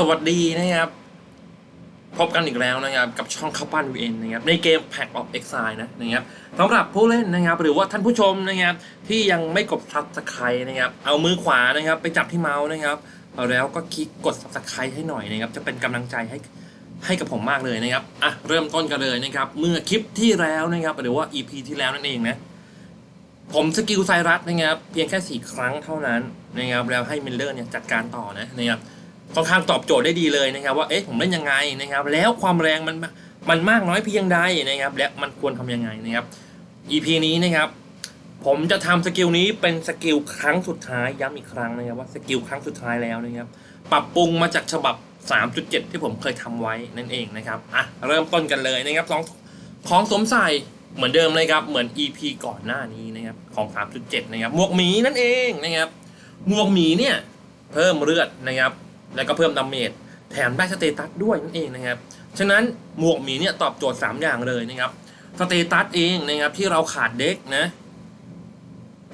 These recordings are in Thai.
สวัสดีนะครับ พบกันอีกแล้วนะครับ กับช่องข้าวปั้น VN นะครับ ในเกม Pack of Exile นะนะครับสำหรับผู้เล่นนะครับ หรือว่าท่านผู้ชมนะครับ ที่ยังไม่กด Subscribe นะครับ เอามือขวานะครับ ไปจับที่เมาส์นะครับแล้วก็คลิกกด Subscribe ให้หน่อยนะครับ จะเป็นกำลังใจให้ให้กับผมมากเลยนะครับอะเริ่มต้นกันเลยนะครับ เมื่อคลิปที่แล้วนะครับ หรือว่า EP ที่แล้วนั่นเองนะผมสกิลไซรัสนะครับ เพียงแค่สี่ครั้งเท่านั้นนะครับแล้วให้มิลเลอร์เนี่ยจัดการต่อนะนะครับ ค่อนข้างตอบโจทย์ได้ดีเลยนะครับ ว่าเอ๊ะผมเล่นยังไงนะครับ แล้วความแรงมันมันมากน้อยเพียงใดนะครับ และมันควรทำยังไงนะครับ EP นี้นะครับผมจะทำสกิลนี้เป็นสกิลครั้งสุดท้ายย้ำอีกครั้งนะครับว่าสกิลครั้งสุดท้ายแล้วนะครับปรับปรุงมาจากฉบับ 3.7 ที่ผมเคยทำไว้นั่นเองนะครับอะเริ่มต้นกันเลยนะครับของของสมใส่เหมือนเดิมเลยครับเหมือน EP ก่อนหน้านี้นะครับของ 3.7 นะครับหมวกหมีนั่นเองนะครับหมวกหมีเนี่ยเพิ่มเลือดนะครับ แล้วก็เพิ่มดาเมจแถมได้สเตตัสด้วยนั่นเองนะครับ ฉะนั้นหมวกหมีเนี่ยตอบโจทย์ 3 อย่างเลยนะครับ สเตตัสเองนะครับที่เราขาดเด็กนะ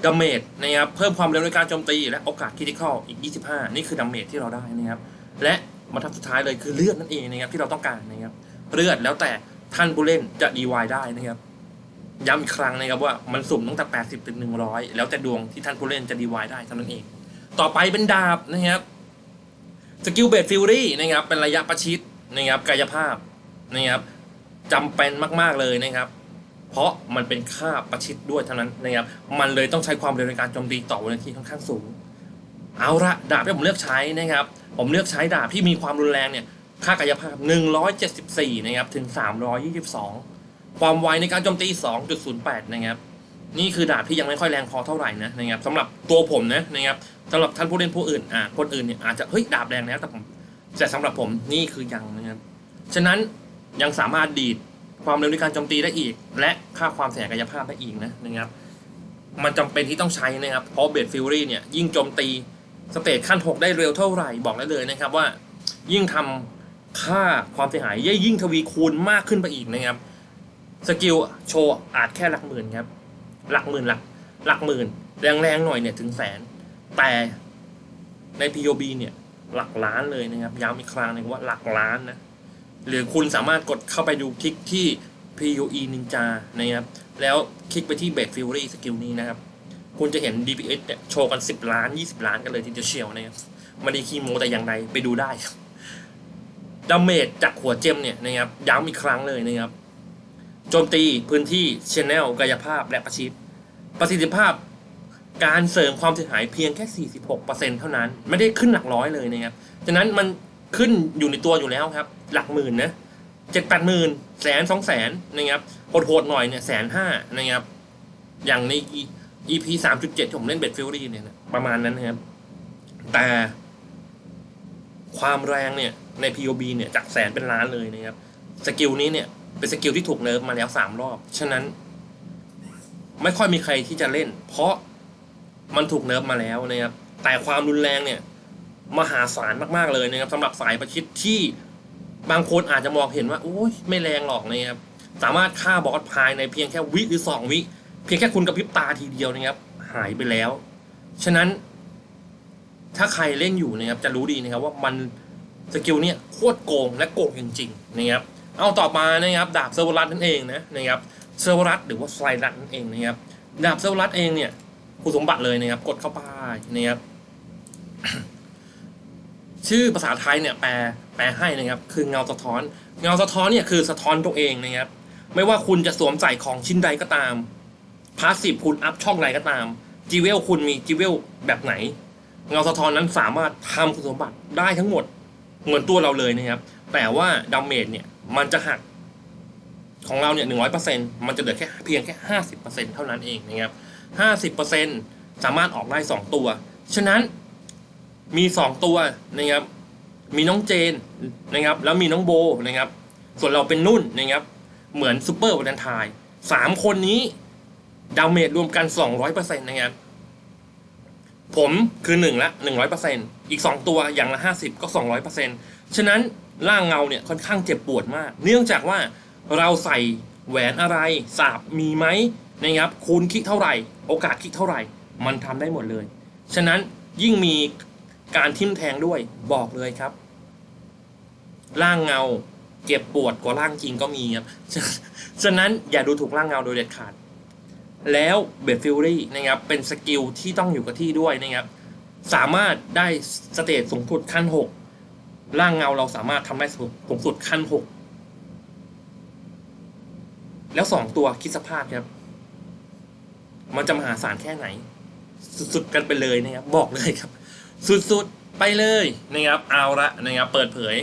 ดาเมจนะครับเพิ่มความเร็วในการโจมตีและโอกาสคริติคอลอีก 25 นี่คือดาเมจที่เราได้นะครับ และมาทับสุดท้ายเลยคือเลือดนั่นเองนะครับที่เราต้องการนะครับเลือดแล้วแต่ท่านผู้เล่นจะดีวายได้นะครับย้ำอีกครั้งนะครับว่ามันสุ่มตั้งแต่ 80 ถึง 100 แล้วแต่ดวงที่ท่านผู้เล่นจะดีวายได้เท่านั้นเอง ต่อไปเป็นดาบนะครับ สกิลเบดฟิลลี่นะครับเป็นระยะประชิดนะครับกายภาพนะครับจำเป็นมากๆเลยนะครับ เพราะมันเป็นค่าประชิดด้วยเท่านั้นนะครับมันเลยต้องใช้ความเร็วในการโจมตีต่อวินาทีค่อนข้างสูง เอาละดาบที่ผมเลือกใช้นะครับ ผมเลือกใช้ดาบที่มีความรุนแรงเนี่ยค่ากายภาพ 174 นะครับ ถึง 322 ความไวในการโจมตี 2.08 นะครับ นี่คือดาบที่ยังไม่ค่อยแรงพอเท่าไหร่นะนะครับสำหรับตัวผมนะนะครับ สำหรับท่านผู้เล่นผู้อื่นอ่าคนอื่นเนี่ยอาจจะเฮ้ยดาบแรงแล้วแต่ผมแต่สำหรับผมนี่คือยังนะครับฉะนั้นยังสามารถดีดความเร็วในการโจมตีได้อีก และค่าความเสียกายภาพได้อีกนะนะครับ มันจำเป็นที่ต้องใช้นะครับเพราะเบดฟิลลี่เนี่ยยิ่งโจมตีสเตจขั้น 6 ได้เร็วเท่าไหร่บอกได้เลยนะครับว่า ยิ่งทำค่าความเสียหายยิ่งทวีคูณมากขึ้นไปอีกนะครับสกิลโชว์อาจแค่หลักหมื่นครับหลักหมื่นหลักหลักหมื่น แรงๆหน่อยเนี่ยถึงแสน แต่ใน POB เนี่ยหลักล้านเลยนะครับ ย้ำอีกครั้งหนึงว่าหลักล้านนะ หรือคุณสามารถกดเข้าไปดูคลิกที่ PUE Ninja นะครับ แล้วคลิกไปที่ b a d Fury สกิลนี้นะครับ คุณจะเห็น DPS เนี่ยโชว์กัน 10 ล้าน 20 ล้านกันเลยทีเดียวเชียวนะครับมันได้คีโมแต่อย่างใดไปดูได้ดาเมจจากหัวเจมเนี่ยนะครับย้ำอีกครั้งเลยนะครับโจมตีพื้นที่ชแนลกายภาพและประชิดประสิทธิภาพ การเสริมความเสียหายเพียงแค่ 46%เท่านั้น ไม่ได้ขึ้นหลักร้อยเลยนะครับฉะนั้นมันขึ้นอยู่ในตัวอยู่แล้วครับ หลักหมื่นนะเจ็ดแปดหมื่นแสนสองแสนนะครับโหดๆหน่อยเนี่ยแสนห้านะครับ อย่างใน EP สามจุดเจ็ดผมเล่นเบ็ดฟิลลี่เนี่ยนะประมาณนั้นนะครับ แต่ความแรงเนี่ยใน POB เนี่ยจากแสนเป็นล้านเลยนะครับ สกิลนี้เนี่ยเป็นสกิลที่ถูกเนิร์ฟมาแล้วสามรอบ ฉะนั้น ไม่ค่อยมีใครที่จะเล่น เพราะ มันถูกเนิร์ฟมาแล้วนะครับแต่ความรุนแรงเนี่ยมหาศาลมากๆเลยนะครับสำหรับสายประชิดที่บางคนอาจจะมองเห็นว่าโอ้ยไม่แรงหรอกนะครับสามารถฆ่าบอสภายในเพียงแค่วิหรือสองวิ เพียงแค่คุณกระพริบตาทีเดียวนะครับ หายไปแล้ว ฉะนั้น ถ้าใครเล่นอยู่นะครับจะรู้ดีนะครับว่ามันสกิลเนี่ยโคตรโกงและโกงจริงๆนะครับเอาต่อมานะครับดาบเซอร์วรัสนั่นเองนะนะครับเซอร์วรัสหรือว่าไซรัสนั่นเองนะครับดาบเซอร์วรัสเองเนี่ย คุณสมบัติเลยนะครับ กดเข้าไปนะครับชื่อภาษาไทยเนี่ยแปลแปลให้นะครับ คือเงาสะท้อน เงาสะท้อนเนี่ยคือสะท้อนตัวเองนะครับ ไม่ว่าคุณจะสวมใส่ของชิ้นใดก็ตามพาสซีฟคุณอัพช่องใดก็ตามจีเวลคุณมีจีเวลแบบไหน เงาสะท้อนนั้นสามารถทำคุณสมบัติได้ทั้งหมดเหมือนตัวเราเลยนะครับ แต่ว่าดาเมจเนี่ยมันจะหักของเราเนี่ยหนึ่งร้อยเปอร์เซ็นมันจะเหลือแค่เพียงแค่ห้าสิบเปอร์เซ็นเท่านั้นเองนะครับ ห้าสิบเปอร์เซ็นสามารถออกได้สองตัว ฉะนั้นมีสองตัวนะครับ มีน้องเจนนะครับ แล้วมีน้องโบนะครับ ส่วนเราเป็นนุ่นนะครับ เหมือนซูเปอร์วันทายสามคนนี้ดาเมจรวมกันสองร้อยเปอร์เซ็นต์นะครับ ผมคือหนึ่งละหนึ่งร้อยเปอร์เซ็นอีกสองตัวอย่างละห้าสิบก็สองร้อยเปอร์เซ็นฉะนั้นร่างเงาเนี่ยค่อนข้างเจ็บปวดมาก เนื่องจากว่าเราใส่แหวนอะไรสาบมีไหม นะครับคูณคิดเท่าไหร่ โอกาสคิดเท่าไหร่ มันทำได้หมดเลย ฉะนั้นยิ่งมีการทิ่มแทงด้วยบอกเลยครับร่างเงาเจ็บปวดกว่าร่างจริงก็มีครับ ฉะนั้นอย่าดูถูกร่างเงาโดยเด็ดขาด แล้วเบดฟิลลี่นะครับเป็นสกิลที่ต้องอยู่กับที่ด้วยนะครับ สามารถได้สเตจสูงสุดขั้นหกร่างเงาเราสามารถทำได้สูงสุดขั้นหกแล้วสองตัวคิดสภาพครับ มันจะมหาศาลแค่ไหน สุดๆกันไปเลยนะครับ บอกเลยครับ สุดๆไปเลยนะครับ เอาละนะครับ เปิดเผย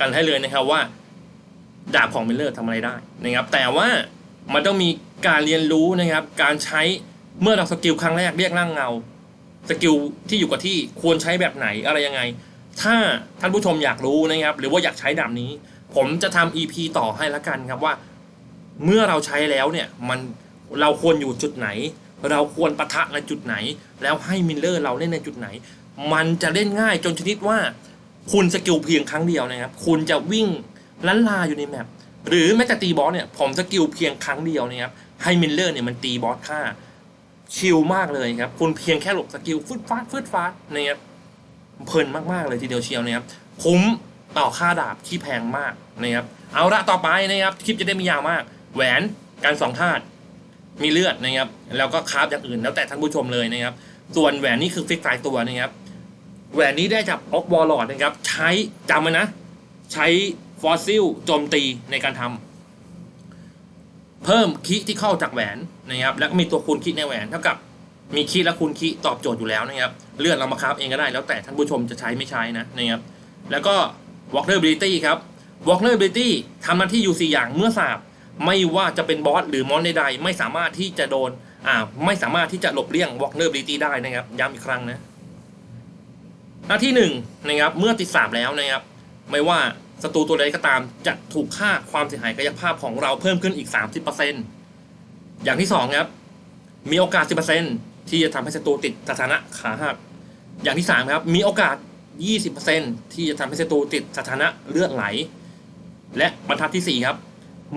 กันให้เลยนะครับว่า ดาบของมิลเลอร์ทำอะไรได้นะครับ แต่ว่ามันต้องมีการเรียนรู้นะครับ การใช้เมื่อเราสกิลครั้งแรกเรียกร่างเงา สกิลที่อยู่กับที่ควรใช้แบบไหนอะไรยังไง ถ้าท่านผู้ชมอยากรู้นะครับ หรือว่าอยากใช้ดาบนี้ ผมจะทำ EP ต่อให้ละกันครับว่า เมื่อเราใช้แล้วเนี่ยมันเราควรอยู่จุดไหน เราควรปะทะในจุดไหน แล้วให้มิลเลอร์เราเล่นในจุดไหน มันจะเล่นง่ายจนชนิดว่า คุณสกิลเพียงครั้งเดียวนะครับ คุณจะวิ่งลันลาอยู่ในแมปหรือแม้แต่ตีบอสเนี่ยผมสกิลเพียงครั้งเดียวนะครับให้มิลเลอร์เนี่ยมันตีบอสฆ่าชิลมากเลยครับคุณเพียงแค่หลบสกิลฟึดฟาดฟึดฟาดนะครับเพลินมากๆเลยทีเดียวเชียวนะครับคุ้มต่อค่าดาบที่แพงมากนะครับเอาละต่อไปนะครับคลิปจะได้ไม่ยาวมาก แหวนการสองธาตุ มีเลือดนะครับ แล้วก็คราฟอย่างอื่นแล้วแต่ท่านผู้ชมเลยนะครับ ส่วนแหวนนี่คือฟิกไฟตัวนะครับ แหวนนี้ได้จากออกวอลลอดนะครับ ใช้จำไว้นะ ใช้ฟอสซิลโจมตีในการทำเพิ่มคิที่เข้าจากแหวนนะครับ แล้วก็มีตัวคูณคิในแหวนเท่ากับมีคิและคูณคิตอบโจทย์อยู่แล้วนะครับ เลือดเรามาคราฟเองก็ได้ แล้วแต่ท่านผู้ชมจะใช้ไม่ใช้นะนะครับ แล้วก็ Walker Ability ครับ Walker Ability ทำหน้าที่อยู่ 4 อย่างเมื่อสาบ ไม่ว่าจะเป็นบอสหรือมอนใดๆไม่สามารถที่จะโดนอ่าไม่สามารถที่จะหลบเลี่ยง Walker Ability ได้นะครับย้ำอีกครั้งนะหน้าที่หนึ่งนะครับเมื่อติดสาบแล้วนะครับไม่ว่าศัตรูตัวใดก็ตามจะถูกค่าความเสียหายกายภาพของเราเพิ่มขึ้นอีก 30%อย่างที่สองครับมีโอกาส 10%ที่จะทำให้ศัตรูติดสถานะขาหักอย่างที่สามครับมีโอกาส 20%ที่จะทำให้ศัตรูติดสถานะเลือดไหล และบรรทัดที่4ครับ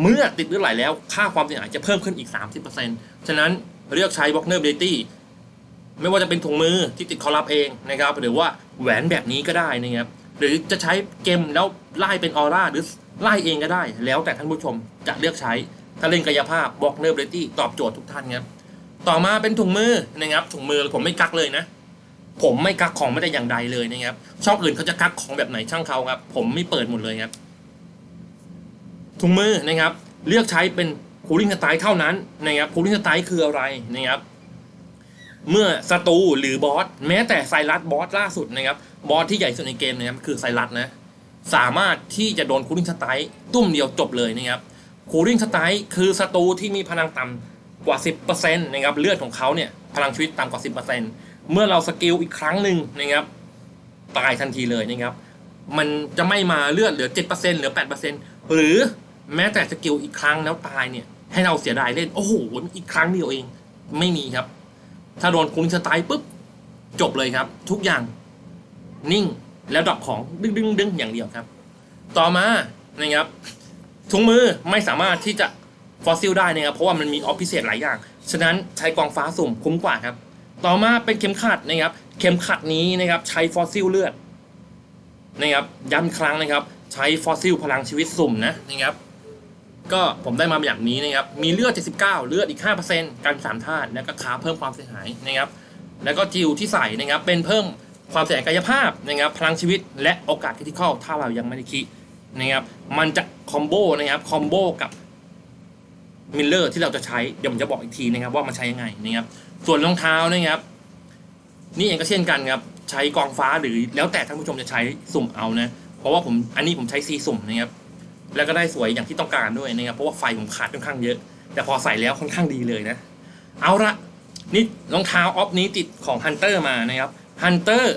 เมื่อติดเลือดไหลแล้วค่าความเสียหายจะเพิ่มขึ้นอีก 30%ฉะนั้นเลือกใช้ w a l k n e r Ability ไม่ว่าจะเป็นถุงมือที่ติดคอรับเองนะครับ หรือว่าแหวนแบบนี้ก็ได้นะครับ หรือจะใช้เกมแล้วไล่เป็นออร่าหรือไล่เองก็ได้ แล้วแต่ท่านผู้ชมจะเลือกใช้ ถ้าเล่นกายภาพ w a l k n e r Ability ตอบโจทย์ทุกท่านครับ ต่อมาเป็นถุงมือนะครับ ถุงมือผมไม่กักเลยนะ ผมไม่กักของไม่ได้อย่างใดเลยนะครับ ช่องอื่นเขาจะกักของแบบไหนช่างเขาครับ ผมไม่เปิดหมดเลยครับ ถุงมือนะครับ เลือกใช้เป็นคูลิ่งสไตล์เท่านั้นนะครับคูลิ่งสไตล์คืออะไรนะครับ เมื่อศัตรูหรือบอสแม้แต่ไซรัสบอสล่าสุดนะครับ บอสที่ใหญ่สุดในเกมนะครับคือไซรัสนะ สามารถที่จะโดนคูลิ่งสไตล์ตุ้มเดียวจบเลยนะครับคูลิ่งสไตล์คือศัตรูที่มีพลังต่ำกว่า 10%นะครับเลือดของเขาเนี่ยพลังชีวิตต่ำกว่า 10%เมื่อเราสกิลอีกครั้งหนึ่งนะครับตายทันทีเลยนะครับ มันจะไม่มาเลือดเหลือ 7%เหลือ 8%หรือ แม้แต่สกิลอีกครั้งแล้วตายเนี่ย ให้เราเสียดายเล่น โอ้โห อีกครั้งเดียวเอง ไม่มีครับ ถ้าโดนคุงสไตล์ปุ๊บ จบเลยครับ ทุกอย่างนิ่งแล้วดรอปของดึงดึงดึงอย่างเดียวครับ ต่อมานะครับถุงมือไม่สามารถที่จะฟอสซิลได้นะครับ เพราะว่ามันมีออฟพิเศษหลายอย่าง ฉะนั้นใช้กองฟ้าสุ่มคุ้มกว่าครับ ต่อมาเป็นเข็มขัดนะครับ เข็มขัดนี้นะครับ ใช้ฟอสซิลเลือดนะครับย้ำอีกครั้งนะครับ ใช้ฟอสซิลพลังชีวิตสุ่มนะนะครับ ก็ผมได้มาแบบนี้นะครับ มีเลือด 79 เลือดอีก 5%กัน3ธาตุแล้วก็คาเพิ่มความเสียหายนะครับ แล้วก็จิวที่ใส่นะครับเป็นเพิ่มความเสียหายกายภาพนะครับพลังชีวิตและโอกาสคริติคอลถ้าเรายังไม่ได้คิดนะครับมันจะคอมโบนะครับคอมโบกับมิลเลอร์ที่เราจะใช้เดี๋ยวผมจะบอกอีกทีนะครับว่ามันใช้ยังไงนะครับส่วนรองเท้านะครับ นี่เองก็เช่นกันครับใช้กองฟ้าหรือแล้วแต่ท่านผู้ชมจะใช้สุ่มเอานะเพราะว่าผมอันนี้ผมใช้ซีสุ่มนะครับ แล้วก็ได้สวยอย่างที่ต้องการด้วยนะครับเพราะว่าไฟผมขาดค่อนข้างเยอะ แต่พอใส่แล้วค่อนข้างดีเลยนะ เอาละนี่รองเท้าออฟนี้ติดของฮันเตอร์มานะครับฮันเตอร์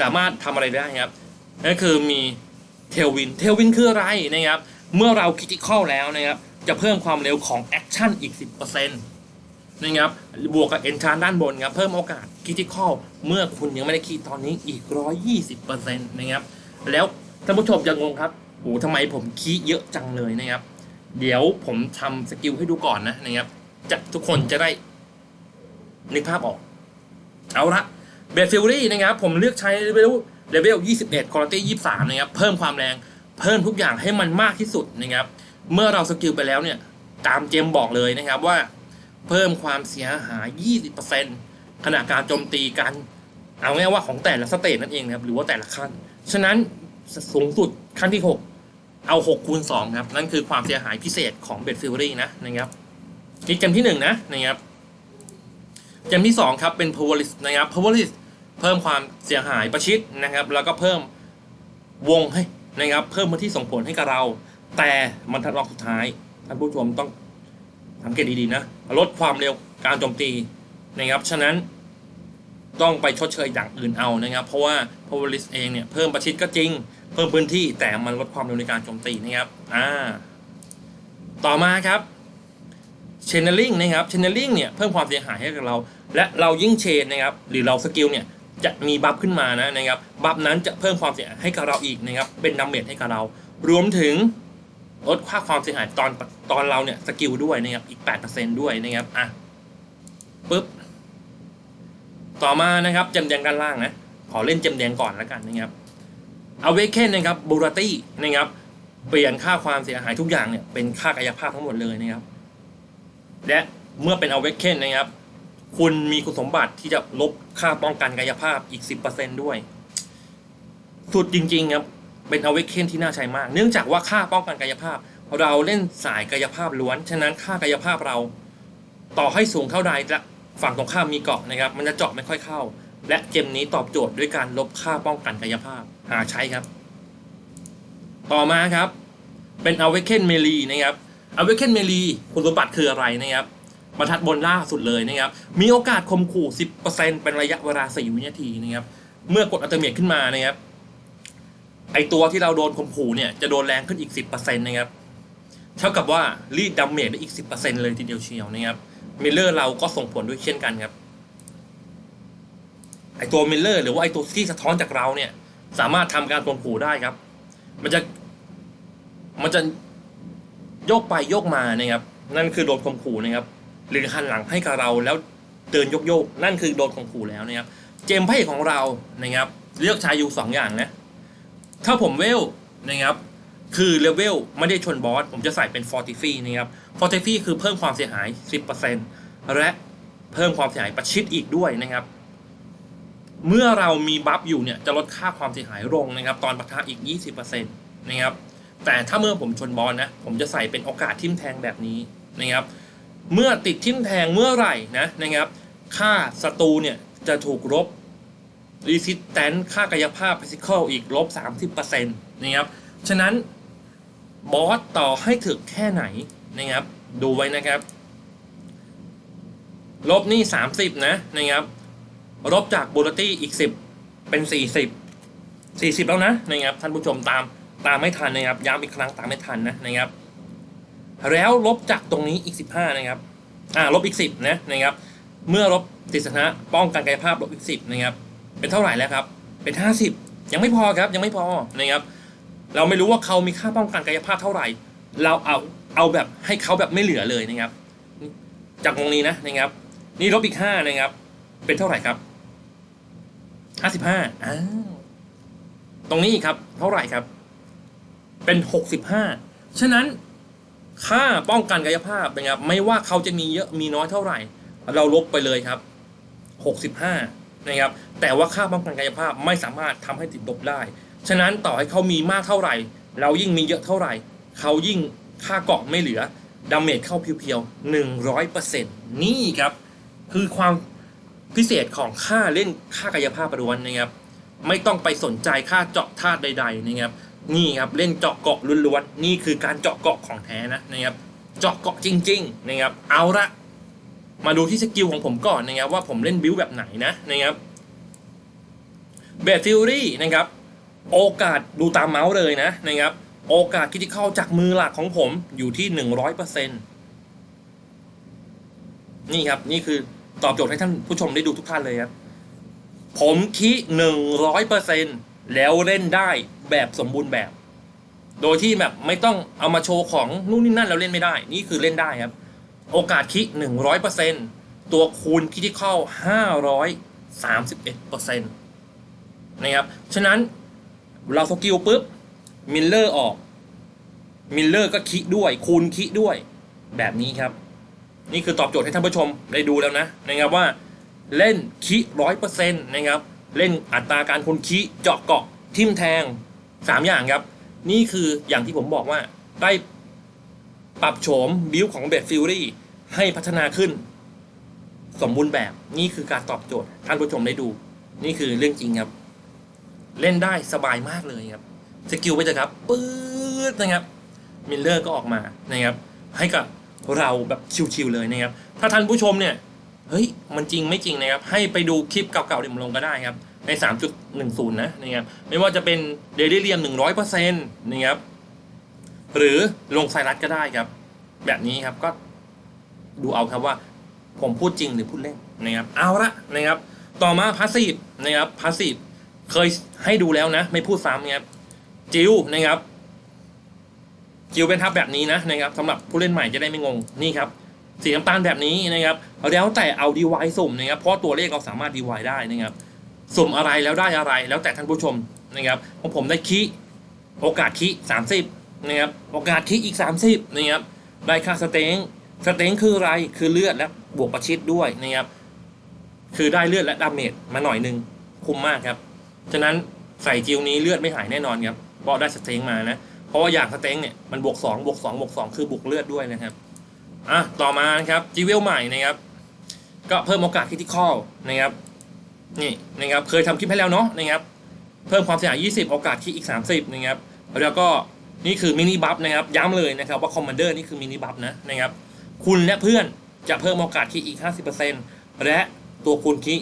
สามารถทำอะไรได้ครับนั่นคือมีเทลวินเทลวินคืออะไรนะครับ เมื่อเราคิติคอลแล้วนะครับ จะเพิ่มความเร็วของแอคชั่นอีก 10%นะครับบวกกับเอนชานด้านบนครับเพิ่มโอกาสคิติคอลเมื่อคุณยังไม่ได้คีตอนนี้อีก 120%นะครับ แล้วท่านผู้ชมจะงงครับ โอ้ทำไมผมคีเยอะจังเลยนะครับ เดี๋ยวผมทำสกิลให้ดูก่อนนะนะครับจะทุกคนจะได้นึกภาพออก เอาละเบสฟิลลี่นะครับ ผมเลือกใช้เลเวลเลเวล21คุณภาพ23 นะครับ เพิ่มความแรง เพิ่มทุกอย่างให้มันมากที่สุดนะครับ เมื่อเราสกิลไปแล้วเนี่ย ตามเจมบอกเลยนะครับว่า เพิ่มความเสียหาย 20%ขณะการโจมตีกัน เอาง่ายว่าของแต่ละสเตจนั่นเองนะครับ หรือว่าแต่ละขั้น ฉะนั้นสูงสุดขั้นที่ 6 เอา6คูณ2ครับ นั่นคือความเสียหายพิเศษของเบดฟิลรี่นะนะครับนี่เกมที่ 1 นะนะครับเกมที่ 2 ครับ เป็น p o w e r l i s นะครับ p o w e r l i s เพิ่มความเสียหายประชิดนะครับ แล้วก็เพิ่มวงให้นะครับ เพิ่มพื้นที่ส่งผลให้กับเรา แต่มันทัดลอกสุดท้ายท่านผู้ชมต้องสังเกตดีๆนะลดความเร็วการโจมตีนะครับฉะนั้นต้องไปชดเชยอย่างอื่นเอานะครับ เพราะว่า p o w e r l i s เองเนี่ยเพิ่มประชิดก็จริง เพิ่มพื้นที่แต่มันลดความเร็วในการโจมตีนะครับอ่าต่อมาครับ channeling นะครับ channeling เนี่ยเพิ่มความเสียหายให้กับเรา และเรายิ่งเชนนะครับหรือเราสกิลเนี่ยจะมีบัฟขึ้นมานะนะครับบัฟนั้นจะเพิ่มความเสียหายให้กับเราอีกนะครับเป็นดาเมจให้กับเรา รวมถึงลดค่าความเสียหายตอนตอนเราเนี่ยสกิลด้วยนะครับอีก 8%ด้วยนะครับอะปึ๊บต่อมานะครับเจมแดงด้านล่างนะขอเล่นเจมแดงก่อนแล้วกันนะครับ a w a k e n นนะครับบูราตี้นะครับเปลี่ยนค่าความเสียหายทุกอย่างเนี่ยเป็นค่ากายภาพทั้งหมดเลยนะครับ และเมื่อเป็น a w a k e n นนะครับ คุณมีคุณสมบัติที่จะลบค่าป้องกันกายภาพอีก 10%ด้วย สุดจริงๆครับเป็น a w a k e n ที่น่าใช้มาก เนื่องจากว่าค่าป้องกันกายภาพ เราเล่นสายกายภาพล้วน ฉะนั้นค่ากายภาพเรา ต่อให้สูงเท่าใดจะฝั่งตรงข้ามมีเกาะนะครับ มันจะเจาะไม่ค่อยเข้า และเกมนี้ตอบโจทย์ด้วยการลบค่าป้องกันกายภาพ หาใช้ครับ ต่อมาครับ เป็น Awaken Melee นะครับ Awaken Melee คุณสมบัติคืออะไรนะครับบรรทัดบนล่าสุดเลยนะครับ มีโอกาสคมขู่ 10%เป็นระยะเวลา4วินาทีนะครับ เมื่อกดอัลเทอร์เมทขึ้นมานะครับ ไอตัวที่เราโดนคมขู่เนี่ยจะโดนแรงขึ้นอีก 10%นะครับ เท่ากับว่ารีดดาเมจได้อีก 10%เลยทีเดียวเชียวนะครับ มิลเลอร์เราก็ส่งผลด้วยเช่นกันครับ ไอตัวมิลเลอร์หรือว่าไอตัวที่สะท้อนจากเราเนี่ย สามารถทำการคมขู่ได้ครับ มันจะมันจะโยกไปโยกมานะครับ นั่นคือโดนข่มขู่นะครับ หรือหันหลังให้กับเราแล้วเดินโยกโยกนั่นคือโดนข่มขู่แล้วนะครับ เจมส์พระเอกของเรานะครับ เลือกใช้อยู่สองอย่างนะถ้าผมเวลนะครับ คือเลเวลไม่ได้ชนบอสผมจะใส่เป็นฟอร์ติฟีนะครับฟอร์ติฟี่คือเพิ่มความเสียหาย 10%และเพิ่มความเสียหายประชิดอีกด้วยนะครับ เมื่อเรามีบัฟอยู่เนี่ยจะลดค่าความเสียหายลงนะครับ ตอนปะทะอีก 20%นะครับ แต่ถ้าเมื่อผมชนบอลนะ ผมจะใส่เป็นโอกาสทิมแทงแบบนี้นะครับ เมื่อติดทิมแทงเมื่อไหร่นะนะครับ ค่าศัตรูเนี่ยจะถูกลบ resistance ค่ากายภาพ physical อีกลบ 30%นะครับ ฉะนั้นบอสต่อให้ถึกแค่ไหนนะครับ ดูไว้นะครับ ลบนี่ 30 นะนะครับ ลบจากบูลตี้อีก 10 เป็น 40 40 แล้วนะนะครับท่านผู้ชมตามตามไม่ทันนะครับย้ำอีกครั้งตามไม่ทันนะนะครับ แล้วลบจากตรงนี้อีก 15 นะครับอ่าลบอีก 10นะนะครับ เมื่อลบติดสถานะป้องกันกายภาพลบอีก 10นะครับ เป็นเท่าไหร่แล้วครับ เป็น 50 ยังไม่พอครับยังไม่พอนะครับ เราไม่รู้ว่าเขามีค่าป้องกันกายภาพเท่าไหร่ เราเอาเอาแบบให้เขาแบบไม่เหลือเลยนะครับ จากตรงนี้นะนะครับ นี่ลบอีก5นะครับ เป็นเท่าไหร่ครับ 55อ้าวตรงนี้ครับ เท่าไหร่ครับ เป็น65ฉะนั้นค่าป้องกันกายภาพนะครับไม่ว่าเขาจะมีเยอะมีน้อยเท่าไหร่ เราลบไปเลยครับ65นะครับ แต่ว่าค่าป้องกันกายภาพไม่สามารถทำให้ติดลบได้ ฉะนั้นต่อให้เขามีมากเท่าไหร่ เรายิ่งมีเยอะเท่าไหร่ เขายิ่งค่าเกาะไม่เหลือดาเมจเข้าเพียวๆ100%นี่ครับ คือความ พิเศษของค่าเล่นค่ากายภาพประวนนะครับ ไม่ต้องไปสนใจค่าเจาะธาตุใด ๆ นะครับ นี่ครับเล่นเจาะเกาะล้วนๆนี่คือการเจาะเกาะของแท้นะนะครับ เจาะเกาะจริง ๆ นะครับ เอาละมาดูที่สกิลของผมก่อนนะครับ ว่าผมเล่นบิวแบบไหนนะนะครับเบสฟิวรี่นะครับ โอกาสดูตามเมาส์เลยนะนะครับ โอกาสคิดที่เข้าจากมือหลักของผมอยู่ที่หนึ่งร้อยเปอร์เซ็นนี่ครับ นี่คือ ตอบโจทย์ให้ท่านผู้ชมได้ดูทุกท่านเลยครับ ผมคิหนึ่งร้อยเปอร์เซ็นแล้วเล่นได้แบบสมบูรณ์แบบ โดยที่แบบไม่ต้องเอามาโชว์ของนู่นนี่นั่นแล้วเล่นไม่ได้ นี่คือเล่นได้ครับ โอกาสคิหนึ่งร้อยเปอร์เซ็นตัวคูณคิดที่เข้าห้าร้อยสามสิบเอ็ดเปอร์เซ็นต์นะครับ ฉะนั้นเราสกิลปุ๊บมิลเลอร์ออกมิลเลอร์ก็คิด้วย คูณคิด้วยแบบนี้ครับ นี่คือตอบโจทย์ให้ท่านผู้ชมได้ดูแล้วนะนะครับว่าเล่นคิร้อยเปอร์เซ็นต์นะครับเล่นอัตราการคูณคิเจาะเกาะทิมแทงสามอย่างครับ นี่คืออย่างที่ผมบอกว่าได้ปรับโฉมบิวของเบดฟิลลี่ให้พัฒนาขึ้น สมบูรณ์แบบนี่คือการตอบโจทย์ท่านผู้ชมได้ดู นี่คือเรื่องจริงครับ เล่นได้สบายมากเลยครับสกิลไปเถอะครับปื๊ดนะครับมิลเลอร์ก็ออกมานะครับ ให้กับ เราแบบชิวๆเลยนะครับ ถ้าท่านผู้ชมเนี่ยเฮ้ยมันจริงไม่จริงนะครับ ให้ไปดูคลิปเก่าๆที่ผมลงก็ได้ครับ ใน 3.10 นะนะครับ ไม่ว่าจะเป็นเดลิเรียม 100%นะครับ หรือลงไซรัสก็ได้ครับ แบบนี้ครับก็ดูเอาครับว่าผมพูดจริงหรือพูดเล่นนะครับ เอาละนะครับ ต่อมาพาสซีฟนะครับพาสซีฟเคยให้ดูแล้วนะ ไม่พูดซ้ำนะครับจิวนะครับ จิวเป็นทับแบบนี้นะนะครับสำหรับผู้เล่นใหม่จะได้ไม่งงนี่ครับสีน้ำตาลแบบนี้นะครับแล้วแต่เอาดีไวสุ่มนะครับเพราะตัวเลขเราสามารถดีไวได้นะครับสุ่มอะไรแล้วได้อะไร แล้วแต่ท่านผู้ชมนะครับของผมได้คีโอกาสคีสามสิบนะครับโอกาสคีอีกสามสิบนะครับได้ค่าสเต็งสเต็งคืออะไรคือเลือดและบวกประชิดด้วยนะครับคือได้เลือดและดาเมจมาหน่อยนึงคุ้มมากครับ ฉะนั้นใส่จิวนี้เลือดไม่หายแน่นอนครับเพราะได้สเต็งมานะ เพราะว่าอย่างสเต็งเนี่ยมันบวกสองบวกสองบวกสองคือบวกเลือดด้วยนะครับอะต่อมานะครับจีเวลใหม่นะครับ ก็เพิ่มโอกาสคริติคอลนะครับนี่นะครับเคยทำคลิปให้แล้วเนาะนะครับเพิ่มความเสียหาย20 โอกาสคิดอีก 30นะครับแล้วก็นี่คือมินิบัฟนะครับย้ำเลยนะครับว่าคอมมานเดอร์นี่คือมินิบัฟนะนะครับคุณและเพื่อนจะเพิ่มโอกาสคิดอีก 50%และตัวคุณคิด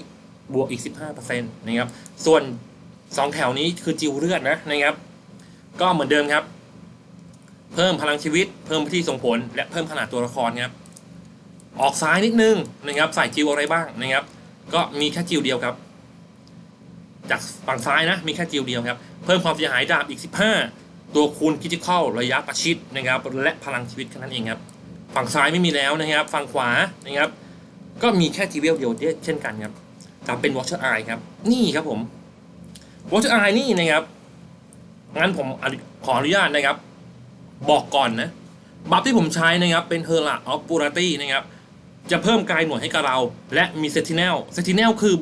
บวกอีก 15%นะครับส่วน 2 แถวนี้คือจิวเลือดนะนะครับก็เหมือนเดิมครับ เพิ่มพลังชีวิต เพิ่มพื้นที่ส่งผล และเพิ่มขนาดตัวละครครับออกซ้ายนิดนึงนะครับใส่จิวอะไรบ้างนะครับ ก็มีแค่จิวเดียวครับ จากฝั่งซ้ายนะมีแค่จิวเดียวครับ เพิ่มความเสียหายดาบอีก 15 ตัวคูณคิจิคอลระยะประชิดนะครับ และพลังชีวิตแค่นั้นเองครับ ฝั่งซ้ายไม่มีแล้วนะครับ ฝั่งขวานะครับ ก็มีแค่จิวเดียวเช่นกันครับแต่เป็นวอชเชอร์ไอครับ นี่ครับผมวอชเชอร์ไอนี่นะครับงั้นผมขออนุญาตนะครับ บอกก่อนนะบัฟที่ผมใช้นะครับเป็นเฮอร์ล่าออฟปูราตี้นะครับจะเพิ่มกายหน่วยให้กับเรา และมีเซติเนลเซติเนลคือ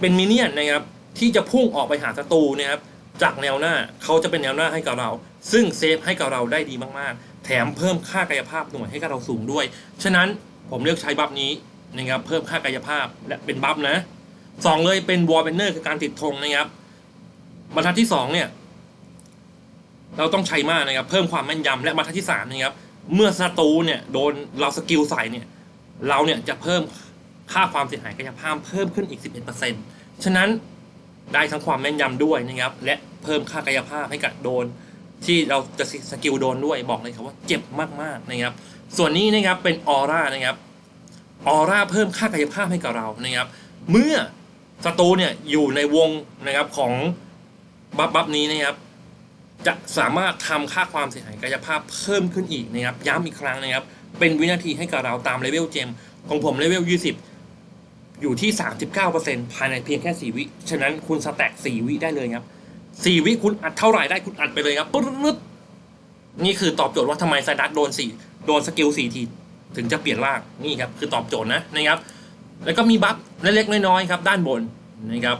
เป็นมินเนี่ยนนะครับที่จะพุ่งออกไปหาศัตรูนะครับจากแนวหน้าเขาจะเป็นแนวหน้าให้กับเรา ซึ่งเซฟให้กับเราได้ดีมากๆ แถมเพิ่มค่ากายภาพหน่วยให้กับเราสูงด้วย ฉะนั้นผมเลือกใช้บัฟนี้นะครับเพิ่มค่ากายภาพและเป็นบัฟนะสองเลยเป็นวอลเบนเนอร์คือการติดธงนะครับบรรทัดที่สองเนี่ย เราต้องใช้มากนะครับ เพิ่มความแม่นยำและบรรทัดที่สามนะครับ เมื่อศัตรูเนี่ยโดนเราสกิลใส่เนี่ย เราเนี่ยจะเพิ่มค่าความเสียหายกายภาพเพิ่มขึ้นอีก 11%ฉะนั้นได้ทั้งความแม่นยำด้วยนะครับ และเพิ่มค่ากายภาพให้กับโดน ที่เราจะสกิลโดนด้วยบอกเลยครับว่าเจ็บมากๆนะครับ ส่วนนี้นะครับเป็นออร่านะครับออร่าเพิ่มค่ากายภาพให้กับเรานะครับ เมื่อศัตรูเนี่ยอยู่ในวงนะครับของบัฟบัฟนี้นะครับ จะสามารถทำค่าความเสียหายกายภาพเพิ่มขึ้นอีกนะครับย้ำอีกครั้งนะครับ เป็นวินาทีให้กับเราตามเลเวลเจมของผมเลเวล20 อยู่ที่ 39%ภายในเพียงแค่ 4 วิ ฉะนั้นคุณสแต็ก4วิได้เลยครับ 4 วิคุณอัดเท่าไหร่ได้คุณอัดไปเลยครับปึ๊ดนี่คือตอบโจทย์ว่าทำไมไซดัสโดน 4 โดนสกิล 4 ที ถึงจะเปลี่ยนร่างนี่ครับคือตอบโจทย์นะนะครับ แล้วก็มีบัฟเล็กๆน้อยๆครับด้านบนนะครับ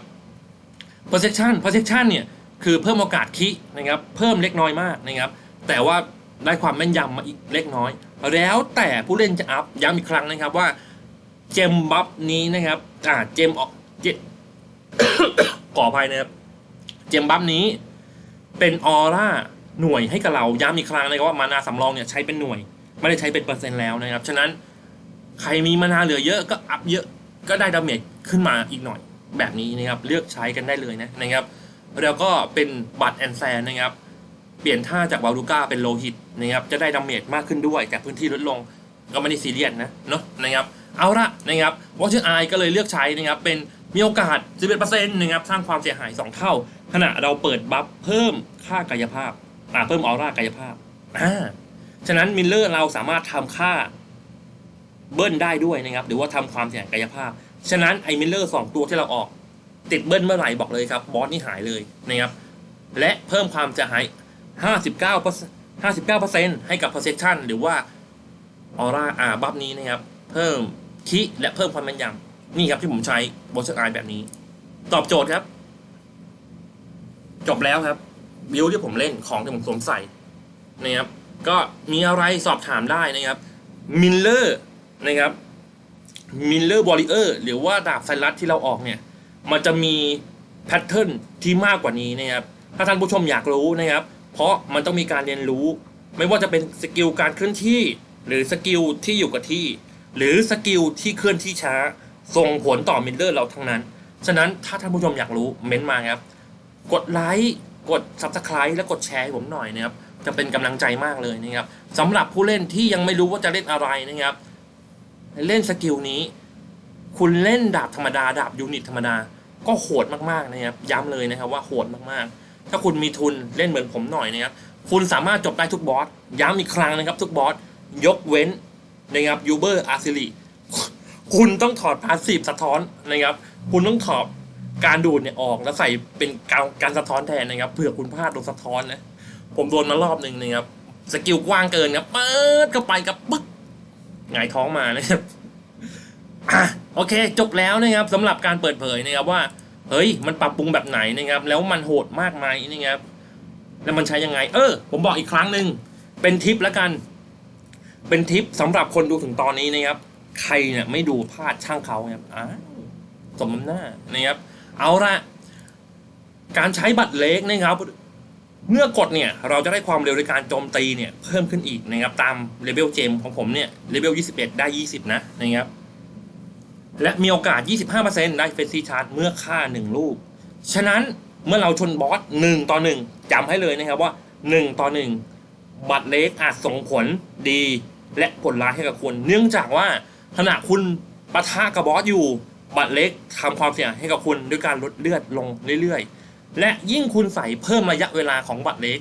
perception perception เนี่ย คือเพิ่มโอกาสคินะครับ เพิ่มเล็กน้อยมากนะครับ แต่ว่าได้ความแม่นยำมาอีกเล็กน้อย แล้วแต่ผู้เล่นจะอัพย้ำอีกครั้งนะครับว่าเจมบัฟนี้นะครับอ่าเจมออกเจขออภัยนะครับเจมบัฟนี้เป็นออร่าหน่วยให้กับเราย้ำอีกครั้งนะครับว่ามานาสำรองเนี่ยใช้เป็นหน่วย ไม่ได้ใช้เป็นเปอร์เซ็นต์แล้วนะครับ ฉะนั้นใครมีมานาเหลือเยอะก็อัพเยอะก็ได้ดาเมจขึ้นมาอีกหน่อยแบบนี้นะครับ เลือกใช้กันได้เลยนะนะครับ แล้วก็เป็นบัตแอนแซนนะครับ เปลี่ยนท่าจากวาลูก้าเป็นโลหิตนะครับ จะได้ดาเมจมากขึ้นด้วย แต่พื้นที่ลดลงก็ไม่ได้ซีเรียสนะเนาะนะครับ เอาละนะครับวอชเชอร์ไอก็เลยเลือกใช้นะครับเป็นมีโอกาส 11%นะครับสร้างความเสียหาย 2 เท่า ขณะเราเปิดบัฟเพิ่มค่ากายภาพอ่าเพิ่มออร่ากายภาพอ่าฉะนั้นมิลเลอร์เราสามารถทำค่าเบิ้ลได้ด้วยนะครับ หรือว่าทำความเสียหายกายภาพ ฉะนั้นไอ้มิลเลอร์สองตัวที่เราออก ติดเบิ้ลเมื่อไหร่บอกเลยครับบอสนี่หายเลยนะครับและเพิ่มความเสียหาย 59 59%ให้กับ perception หรือว่าออร่าอาบัฟนี้นะครับ เพิ่มคิและเพิ่มความแม่นยำนี่ครับที่ผมใช้บอร์ไอแบบนี้ ตอบโจทย์ครับ จบแล้วครับบิวที่ผมเล่นของที่ผมสวมใส่นะครับ ก็มีอะไรสอบถามได้นะครับมิลเลอร์นะครับมิลเลอร์บอลเออร์หรือว่าดาบไซรัสที่เราออกเนี่ย มันจะมีแพทเทิร์นที่มากกว่านี้นะครับ ถ้าท่านผู้ชมอยากรู้นะครับ เพราะมันต้องมีการเรียนรู้ ไม่ว่าจะเป็นสกิลการเคลื่อนที่ หรือสกิลที่อยู่กับที่ หรือสกิลที่เคลื่อนที่ช้า ส่งผลต่อมิลเลอร์เราทั้งนั้น ฉะนั้นถ้าท่านผู้ชมอยากรู้เม้นต์มาครับ กดไลค์ กด Subscribe และกดแชร์ให้ผมหน่อยนะครับ จะเป็นกำลังใจมากเลยนะครับสำหรับผู้เล่นที่ยังไม่รู้ว่าจะเล่นอะไรนะครับ เล่นสกิลนี้ คุณเล่นดาบธรรมดา ดาบยูนิตธรรมดา ก็โหดมากๆนะครับย้ำเลยนะครับว่าโหดมากๆ ถ้าคุณมีทุนเล่นเหมือนผมหน่อยนะครับคุณสามารถจบได้ทุกบอสย้ำอีกครั้งนะครับ ทุกบอสยกเว้นนะครับยูเบอร์อาร์ซิลีคุณต้องถอดพาสซีฟสะท้อนนะครับ คุณต้องถอดการดูดเนี่ยออกแล้วใส่เป็นการการสะท้อนแทนนะครับเผื่อคุณพลาดโดนสะท้อนนะผมโดนมารอบหนึ่งนะครับสกิลกว้างเกินครับเปิดเข้าไปกับปึ๊กหงายท้องมานะครับอะ โอเค จบแล้วนะครับสำหรับการเปิดเผยนะครับว่า เฮ้ย มันปรับปรุงแบบไหนนะครับ แล้วมันโหดมากไหมนะครับ แล้วมันใช้ยังไง เออ ผมบอกอีกครั้งหนึ่งเป็นทิปแล้วกัน เป็นทิปสำหรับคนดูถึงตอนนี้นะครับ ใครเนี่ยไม่ดูพลาดช่างเขาครับอ้าสมน้ำหน้านะครับ เอาละการใช้บัตรเล็กนะครับเมื่อกดเนี่ยเราจะได้ความเร็วในการโจมตีเนี่ยเพิ่มขึ้นอีกนะครับตามเลเวลเจมของผมเนี่ยเลเวล21 ได้ 20 นะนะครับ และมีโอกาส 25%ได้เฟสซี่ชาร์จเมื่อฆ่า 1 ลูก ฉะนั้นเมื่อเราชนบอส 1 ต่อ 1จำให้เลยนะครับว่า 1 ต่อ 1 บัตรเล็กอาจส่งผลดี และผลร้ายให้กับคุณ เนื่องจากว่าขณะคุณปะทะกับบอสอยู่ บัตรเล็กทำความเสียหายให้กับคุณด้วยการลดเลือดลงเรื่อยๆ และยิ่งคุณใส่เพิ่มระยะเวลาของบัตรเล็ก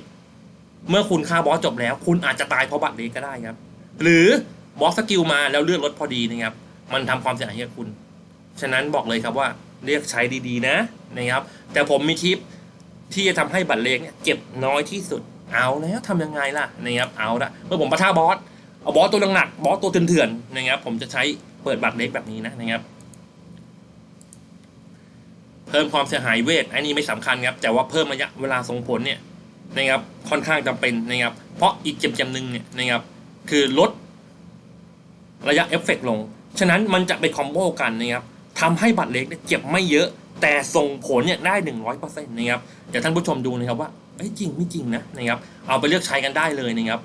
เมื่อคุณฆ่าบอสจบแล้ว คุณอาจจะตายเพราะบัตรเล็กก็ได้ครับ หรือบอสสกิลมาแล้วเลือดลดพอดีนะครับ มันทำความเสียหายให้กับคุณ ฉะนั้นบอกเลยครับว่าเรียกใช้ดีๆนะนะครับ แต่ผมมีทิปที่จะทำให้บัตรเล็กเนี่ยเจ็บน้อยที่สุดเอาแล้วทำยังไงล่ะนะครับเอาละเมื่อผมปะทะบอสเอาบอสตัวหนักบอสตัวเถื่อนๆนะครับผมจะใช้เปิดบัตรเล็กแบบนี้นะนะครับ เพิ่มความเสียหายเวทอันนี้ไม่สำคัญครับแต่ว่าเพิ่มระยะเวลาส่งผลเนี่ยนะครับค่อนข้างจำเป็นนะครับ เพราะอีกเจมๆหนึ่งเนี่ยนะครับคือลดระยะเอฟเฟกต์ลง ฉะนั้นมันจะไปคอมโบกันนะครับทำให้บัตรเล็กเนี่ยเจ็บไม่เยอะแต่ส่งผลเนี่ยได้หนึ่งร้อยเปอร์เซ็นต์นะครับเดี๋ยวท่านผู้ชมดูนะครับว่าเอ้ยจริงไม่จริงนะนะครับเอาไปเลือกใช้กันได้เลยนะครับ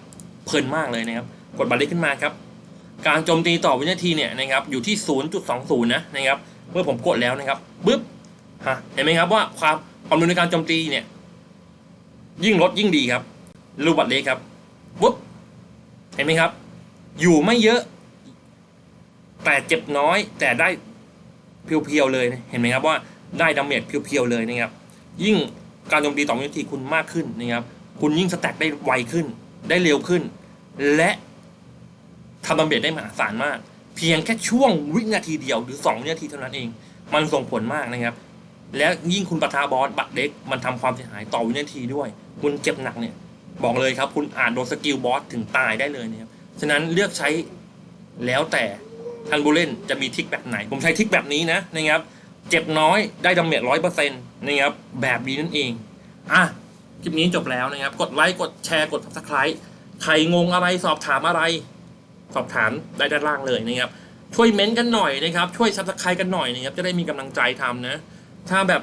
เพลินมากเลยนะครับกดบัตรเล็กขึ้นมาครับการโจมตีต่อวินาทีเนี่ยนะครับอยู่ที่ 0.20 นะนะครับเมื่อผมกดแล้วนะครับปึ๊บฮะเห็นไหมครับว่าความความร็วในการโจมตีเนี่ยยิ่งลดยิ่งดีครับรูปบัตรเล็กครับปุ๊บเห็นไหมครับ อยู่ไม่เยอะ แต่เจ็บน้อยแต่ได้เพียวๆเลยเห็นไหมครับว่าได้ดาเมจเพียวๆเลยนะครับ ยิ่งการโจมตีต่อวินาทีคุณมากขึ้นนะครับคุณยิ่งสแต็กได้ไวขึ้น ได้เร็วขึ้น และทำดาเมจได้มหาศาลมาก เพียงแค่ช่วงวินาทีเดียวหรือ 2 วินาทีเท่านั้นเอง มันส่งผลมากนะครับและยิ่งคุณปะทะบอสบัตเด็กมันทำความเสียหายต่อวินาทีด้วย คุณเจ็บหนักเนี่ย บอกเลยครับ คุณอาจโดนสกิลบอสถึงตายได้เลยนะครับฉะนั้นเลือกใช้แล้วแต่ ท่านผู้เล่นจะมีทิกแบบไหน ผมใช้ทิกแบบนี้นะนะครับ เจ็บน้อยได้ดาเมจร้อยเปอร์เซ็นต์นะครับ แบบนี้นั่นเอง อะ คลิปนี้จบแล้วนะครับ กดไลค์กดแชร์กด subscribe ใครงงอะไรสอบถามอะไร สอบถามได้ด้านล่างเลยนะครับ ช่วยเม้นต์กันหน่อยนะครับ ช่วย subscribe กันหน่อยนะครับ จะได้มีกำลังใจทำนะ ถ้าแบบ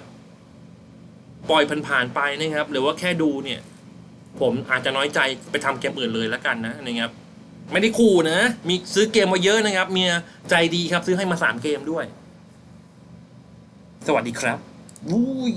ปล่อยผ่านๆไปนะครับ หรือว่าแค่ดูเนี่ย ผมอาจจะน้อยใจไปทำเกมอื่นเลยแล้วกันนะนะครับ ไม่ได้ขู่นะ มีซื้อเกมมาเยอะนะครับ เมียใจดีครับ ซื้อให้มาสามเกมด้วย สวัสดีครับวุ้ย